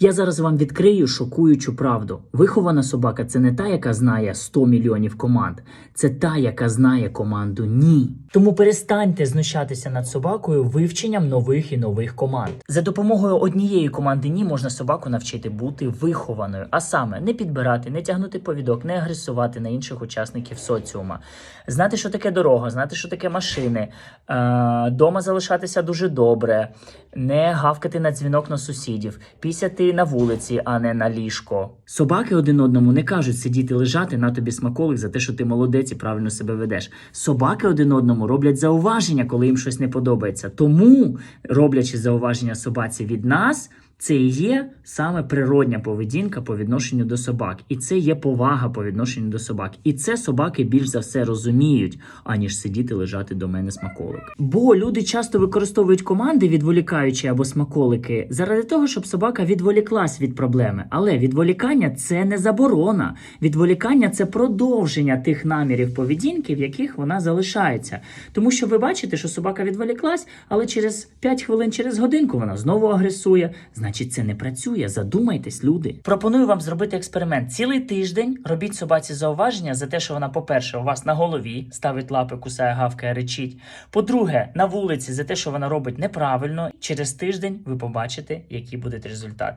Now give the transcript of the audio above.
Я зараз вам відкрию шокуючу правду. Вихована собака це не та, яка знає 100 мільйонів команд, це та, яка знає команду ні. Тому перестаньте знущатися над собакою вивченням нових і нових команд. За допомогою однієї команди ні можна собаку навчити бути вихованою, а саме не підбирати, не тягнути повідок, не агресувати на інших учасників соціума, знати, що таке дорога, знати, що таке машини, е, дома залишатися дуже добре, не гавкати на дзвінок на сусідів, пісяти на вулиці, а не на ліжко. Собаки один одному не кажуть сидіти лежати на тобі смаколик за те, що ти молодець і правильно себе ведеш. Собаки один одному роблять зауваження, коли їм щось не подобається. Тому, роблячи зауваження собаці від нас. Це і є саме природня поведінка по відношенню до собак, і це є повага по відношенню до собак. І це собаки більш за все розуміють, аніж сидіти лежати до мене смаколик. Бо люди часто використовують команди, відволікаючи або смаколики, заради того, щоб собака відволіклась від проблеми. Але відволікання це не заборона. Відволікання це продовження тих намірів поведінки, в яких вона залишається. Тому що ви бачите, що собака відволіклась, але через 5 хвилин, через годинку вона знову агресує. Значить, це не працює. Задумайтесь, люди. Пропоную вам зробити експеримент. Цілий тиждень робіть собаці зауваження за те, що вона, по-перше, у вас на голові ставить лапи, кусає, гавкає, речить. По-друге, на вулиці за те, що вона робить неправильно. Через тиждень ви побачите, які будуть результати.